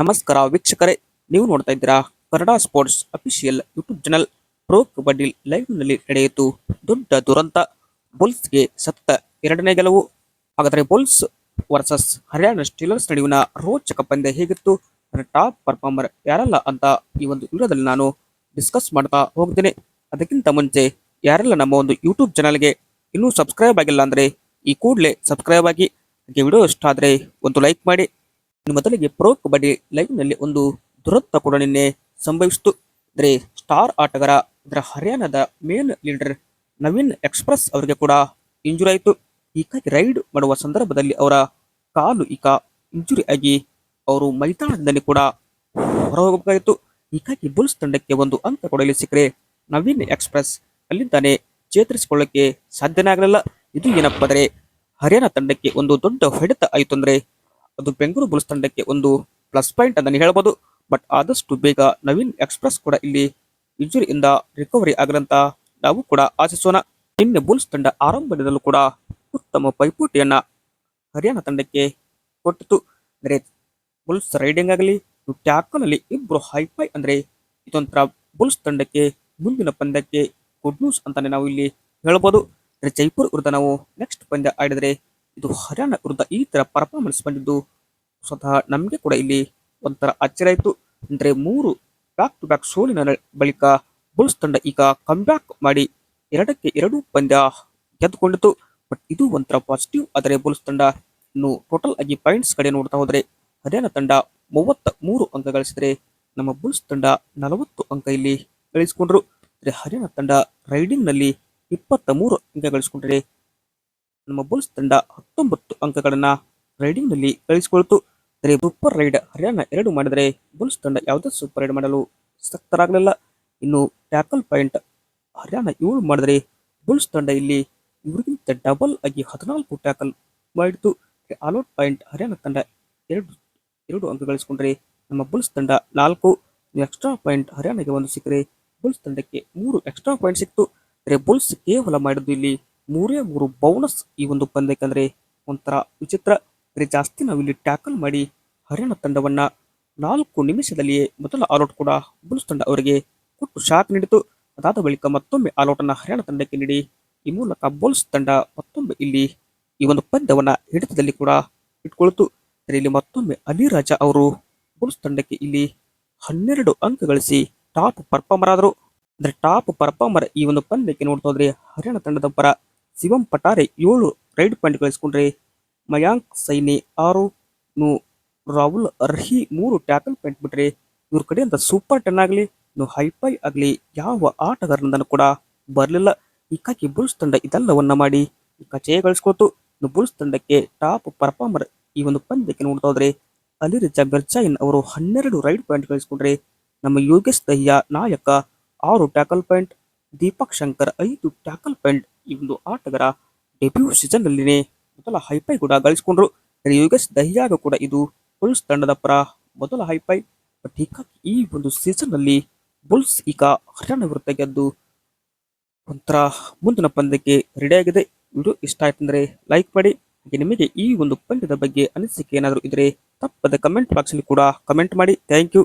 ನಮಸ್ಕಾರ ವೀಕ್ಷಕರೇ, ನೀವು ನೋಡ್ತಾ ಇದ್ದೀರಾ Kannada sports official YouTube channel. Pro kabaddi ಲೈವ್ನಲ್ಲಿ ನಡೆಯಿತು ದೊಡ್ಡ ದುರಂತ. ಬುಲ್ಸ್ಗೆ ಸತ್ತ ಎರಡನೇ ಗೆಲುವು. ಹಾಗಾದರೆ ಬುಲ್ಸ್ ವರ್ಸಸ್ ಹರಿಯಾಣ ಸ್ಟೀಲರ್ಸ್ ನಡುವಿನ ರೋಚಕ ಪಂದ್ಯ ಹೇಗಿತ್ತು? ಟಾಪ್ ಪರ್ಫಾರ್ಮರ್ ಯಾರಲ್ಲ ಅಂತ ಈ ಒಂದು ವಿಡಿಯೋದಲ್ಲಿ ನಾನು ಡಿಸ್ಕಸ್ ಮಾಡ್ತಾ ಹೋಗ್ತೇನೆ. ಅದಕ್ಕಿಂತ ಮುಂಚೆ ಯಾರೆಲ್ಲ ನಮ್ಮ ಒಂದು ಯೂಟ್ಯೂಬ್ ಚಾನಲ್ಗೆ ಇನ್ನೂ ಸಬ್ಸ್ಕ್ರೈಬ್ ಆಗಿಲ್ಲ ಅಂದ್ರೆ ಈ ಕೂಡಲೇ ಸಬ್ಸ್ಕ್ರೈಬ್ ಆಗಿ. ಹಾಗೆ ವಿಡಿಯೋ ಇಷ್ಟ ಆದರೆ ಒಂದು ಲೈಕ್ ಮಾಡಿ. ಮೊದಲಿಗೆ ಪ್ರೋ ಕಬಡ್ಡಿ ಲೈವ್ನಲ್ಲಿ ಒಂದು ದುರಂತ ಕೂಡ ನಿನ್ನೆ ಸಂಭವಿಸಿತು. ಅಂದ್ರೆ ಸ್ಟಾರ್ ಆಟಗಾರ ಇದರ ಹರಿಯಾಣದ ಮೇನ್ ಲೀಡರ್ ನವೀನ್ ಎಕ್ಸ್ಪ್ರೆಸ್ ಅವರಿಗೆ ಕೂಡ ಇಂಜುರಿ ಆಯಿತು. ಹೀಗಾಗಿ ರೈಡ್ ಮಾಡುವ ಸಂದರ್ಭದಲ್ಲಿ ಅವರ ಕಾಲು ಈಗ ಇಂಜುರಿ ಆಗಿ ಅವರು ಮೈದಾನದಲ್ಲಿ ಕೂಡ ಹೊರ ಹೋಗಬೇಕಾಯಿತು ಹೀಗಾಗಿ ಬುಲ್ಸ್ ತಂಡಕ್ಕೆ ಒಂದು ಅಂಕ ಕೊಡಲು ಸಿಕ್ಕರೆ ನವೀನ್ ಎಕ್ಸ್ಪ್ರೆಸ್ ಅಲ್ಲಿಂದಾನೆ ಚೇತರಿಸಿಕೊಳ್ಳಕ್ಕೆ ಸಾಧ್ಯನೇ ಆಗಲಿಲ್ಲ. ಇದು ಏನಪ್ಪಾ ಅಂದ್ರೆ ಹರಿಯಾಣ ತಂಡಕ್ಕೆ ಒಂದು ದೊಡ್ಡ ಹೊಡೆತ ಆಯಿತು ಅಂದ್ರೆ ಅದು ಬೆಂಗಳೂರು ಬುಲ್ಸ್ ತಂಡಕ್ಕೆ ಒಂದು ಪ್ಲಸ್ ಪಾಯಿಂಟ್ ಅಂತಾನೆ ಹೇಳ್ಬೋದು. ಬಟ್ ಆದಷ್ಟು ಬೇಗ ನವೀನ್ ಎಕ್ಸ್ಪ್ರೆಸ್ ಕೂಡ ಇಲ್ಲಿ ಇಂಜುರಿಯಿಂದ ರಿಕವರಿ ಆಗದಂತ ನಾವು ಕೂಡ ಆಶಿಸೋಣ. ನಿನ್ನೆ ಬುಲ್ಸ್ ತಂಡ ಆರಂಭದಲ್ಲೂ ಕೂಡ ಉತ್ತಮ ಪೈಪೋಟಿಯನ್ನ ಹರಿಯಾಣ ತಂಡಕ್ಕೆ ಕೊಟ್ಟಿತು ಅಂದ್ರೆ ಬುಲ್ಸ್ ರೈಡಿಂಗ್ ಆಗಲಿ, ಟ್ಯಾಕಲ್ ಇಬ್ಬರು ಇಬ್ರು ಹೈಫೈ ಅಂದ್ರೆ ಇದೊಂಥರ ಬುಲ್ಸ್ ತಂಡಕ್ಕೆ ಮುಂದಿನ ಪಂದ್ಯಕ್ಕೆ ಗುಡ್ ನ್ಯೂಸ್ ಅಂತಾನೆ ನಾವು ಇಲ್ಲಿ ಹೇಳ್ಬೋದು. ಜೈಪುರ್ ವಿರುದ್ಧ ನಾವು ನೆಕ್ಸ್ಟ್ ಪಂದ್ಯ ಆಡಿದ್ರೆ ಇದು ಹರಿಯಾಣ ವಿರುದ್ಧ ಈ ತರ ಪರ್ಫಾರ್ಮೆನ್ಸ್ ಬಂದಿದ್ದು. ಸ್ವತಃ ನಮಗೆ ಕೂಡ ಇಲ್ಲಿ ಒಂಥರ ಆಶ್ಚರ್ಯ ಅಂದ್ರೆ ಮೂರು ಬ್ಯಾಕ್ ಟು ಬ್ಯಾಕ್ ಸೋಲಿನ ಬಳಿಕ ಬುಲ್ಸ್ ತಂಡ ಈಗ ಕಮ್ಬ್ಯಾಕ್ ಮಾಡಿ ಎರಡಕ್ಕೆ ಎರಡು ಪಂದ್ಯ ಗೆದ್ದುಕೊಂಡಿತು ಬಟ್ ಇದು ಒಂಥರ ಪಾಸಿಟಿವ್ ಆದರೆ ಬುಲ್ಸ್ ತಂಡ ಇನ್ನು ಟೋಟಲ್ ಆಗಿ ಪಾಯಿಂಟ್ಸ್ ಕಡೆ ನೋಡ್ತಾ ಹೋದರೆ ಹರಿಯಾಣ ತಂಡ ಮೂವತ್ತ ಮೂರು ಅಂಕ ಗಳಿಸಿದರೆ ನಮ್ಮ ಬುಲ್ಸ್ ತಂಡ ನಲವತ್ತು ಅಂಕ ಇಲ್ಲಿ ಗಳಿಸಿಕೊಂಡ್ರು. ಹರಿಯಾಣ ತಂಡ ರೈಡಿಂಗ್ನಲ್ಲಿ ಇಪ್ಪತ್ತ ಮೂರು ಅಂಕ ಗಳಿಸಿಕೊಂಡ್ರೆ ನಮ್ಮ ಬುಲ್ಸ್ ತಂಡ ಹತ್ತೊಂಬತ್ತು ಅಂಕಗಳನ್ನ ರೈಡಿಂಗ್ನಲ್ಲಿ ಗಳಿಸಿಕೊಳ್ತು ಆದರೆ ಸೂಪರ್ ರೈಡ್ ಹರಿಯಾಣ ಎರಡು ಮಾಡಿದರೆ ಬುಲ್ಸ್ ತಂಡ ಯಾವುದೇ ಸೂಪರ್ ರೈಡ್ ಮಾಡಲು ಸಕ್ತರಾಗಲಿಲ್ಲ. ಇನ್ನು ಟ್ಯಾಕಲ್ ಪಾಯಿಂಟ್ ಹರಿಯಾಣ ಏಳು ಮಾಡಿದರೆ ಬುಲ್ಸ್ ತಂಡ ಇಲ್ಲಿ ಇವರಿಗಿಂತ ಡಬಲ್ ಆಗಿ ಹದಿನಾಲ್ಕು ಟ್ಯಾಕಲ್ ಮಾಡಿತು ಆಲ್ಔಟ್ ಪಾಯಿಂಟ್ ಹರಿಯಾಣ ತಂಡ ಎರಡು ಎರಡು ಅಂಕ ಗಳಿಸಿಕೊಂಡ್ರೆ ನಮ್ಮ ಬುಲ್ಸ್ ತಂಡ ನಾಲ್ಕು. ಎಕ್ಸ್ಟ್ರಾ ಪಾಯಿಂಟ್ ಹರಿಯಾಣಗೆ ಒಂದು ಸಿಕ್ಕರೆ ಬುಲ್ಸ್ ತಂಡಕ್ಕೆ ಮೂರು ಎಕ್ಸ್ಟ್ರಾ ಪಾಯಿಂಟ್ ಸಿಕ್ತು ಆದರೆ ಬುಲ್ಸ್ ಕೇವಲ ಮಾಡಿದ್ದು ಇಲ್ಲಿ ಮೂರೇ ಮೂರು ಬೌನಸ್ ಈ ಒಂದು ಪಂದ್ಯಕ್ಕೆ ಅಂದ್ರೆ ಒಂಥರ ವಿಚಿತ್ರ, ಅಂದರೆ ಜಾಸ್ತಿ ನಾವಿಲ್ಲಿ ಟ್ಯಾಕಲ್ ಮಾಡಿ ಹರಿಯಾಣ ತಂಡವನ್ನ ನಾಲ್ಕು ನಿಮಿಷದಲ್ಲಿಯೇ ಮೊದಲ ಆಲ್ಔಟ್ ಕೂಡ ಬುಲ್ಸ್ ತಂಡ ಅವರಿಗೆ ಕೊಟ್ಟು ಶಾಕ್ ನೀಡಿತು. ಅದಾದ ಬಳಿಕ ಮತ್ತೊಮ್ಮೆ ಆಲ್ ಅನ್ನ ಹರಿಯಾಣ ತಂಡಕ್ಕೆ ನೀಡಿ, ಈ ಮೂಲಕ ಬೌಲ್ಸ್ ತಂಡ ಮತ್ತೊಮ್ಮೆ ಇಲ್ಲಿ ಈ ಒಂದು ಪಂದ್ಯವನ್ನು ಹಿಡಿತದಲ್ಲಿ ಕೂಡ ಇಟ್ಕೊಳ್ತು. ಇಲ್ಲಿ ಮತ್ತೊಮ್ಮೆ ಅಲಿರಾಜ ಅವರು ಬುಲ್ಸ್ ತಂಡಕ್ಕೆ ಇಲ್ಲಿ ಹನ್ನೆರಡು ಅಂಕ ಗಳಿಸಿ ಟಾಪ್ ಪರ್ಫಾರ್ಮರ್ ಆದರು. ಅಂದ್ರೆ ಟಾಪ್ ಪರ್ಫಾರ್ಮರ್ ಈ ಒಂದು ಪಂದ್ಯಕ್ಕೆ ನೋಡ್ತಾ ಹೋದ್ರೆ ಹರಿಯಾಣ ತಂಡದ ಪರ ಶಿವಂ ಪಟಾರೆ ಏಳು ರೈಡ್ ಪಾಯಿಂಟ್ ಗಳಿಸಿಕೊಂಡ್ರೆ ಮಯಾಂಕ್ ಸೈನಿ ಆರು ನು ರಾಹುಲ್ ಅರ್ಹಿ ಮೂರು ಟ್ಯಾಕಲ್ ಪಾಯಿಂಟ್ ಬಿಟ್ರೆ ಇವ್ರ ಕಡೆಯಿಂದ ಸೂಪರ್ ಟೆನ್ ಆಗಲಿ, ಇನ್ನು ಹೈಫೈ ಆಗಲಿ, ಯಾವ ಆಟಗಾರನಿಂದನೂ ಕೂಡ ಬರಲಿಲ್ಲ. ಹೀಗಾಗಿ ಬುಲ್ಸ್ ತಂಡ ಇದೆಲ್ಲವನ್ನ ಮಾಡಿ ಈಗ ಜಯ ಗಳಿಸ್ಕೊಳ್ತು. ಇನ್ನು ಬುಲ್ಸ್ ತಂಡಕ್ಕೆ ಟಾಪ್ ಪರ್ಫಾರ್ಮರ್ ಈ ಒಂದು ಪಂದ್ಯಕ್ಕೆ ನೋಡ್ತಾ ಹೋದ್ರೆ ಅಲಿರಿಜಾ ಬೆರ್ಜಾಯಿನ್ ಅವರು ಹನ್ನೆರಡು ರೈಡ್ ಪಾಯಿಂಟ್ ಗಳಿಸಿಕೊಂಡ್ರೆ ನಮ್ಮ ಯೋಗೇಶ್ ದಹಿಯಾ ನಾಯಕ ಆರು ಟ್ಯಾಕಲ್ ಪಾಯಿಂಟ್, ದೀಪಕ್ ಶಂಕರ್ ಐದು ಟ್ಯಾಕಲ್ ಪಾಯಿಂಟ್ ಈ ಒಂದು ಆಟಗಾರ ಡೆಬ್ಯೂ ಸೀಸನ್ ನಲ್ಲಿನೇ ಮೊದಲ ಹೈಫೈ ಕೂಡ ಗಳಿಸಿಕೊಂಡ್ರು. ಯೋಗೇಶ್ ದಹಿಯಾಗ ಕೂಡ ಇದು ಬುಲ್ಸ್ ತಂಡದ ಪರ ಮೊದಲ ಹೈಫೈ. ಬಟ್ ಹೀಗಾಗಿ ಈ ಒಂದು ಸೀಸನ್ನಲ್ಲಿ ಬುಲ್ಸ್ ಈಗ ಹರಿಯಾಣ ವಿರುದ್ಧ ಗೆದ್ದು ಒಂಥರ ಮುಂದಿನ ಪಂದ್ಯಕ್ಕೆ ರೆಡಿಯಾಗಿದೆ ವಿಡಿಯೋ ಇಷ್ಟ ಆಯ್ತಂದ್ರೆ ಲೈಕ್ ಮಾಡಿ. ನಿಮಗೆ ಈ ಒಂದು ಪಂದ್ಯದ ಬಗ್ಗೆ ಅನಿಸಿಕೆ ಏನಾದರೂ ಇದ್ರೆ ತಪ್ಪದ ಕಮೆಂಟ್ ಬಾಕ್ಸ್ ಅಲ್ಲಿ ಕೂಡ ಕಮೆಂಟ್ ಮಾಡಿ. Thank you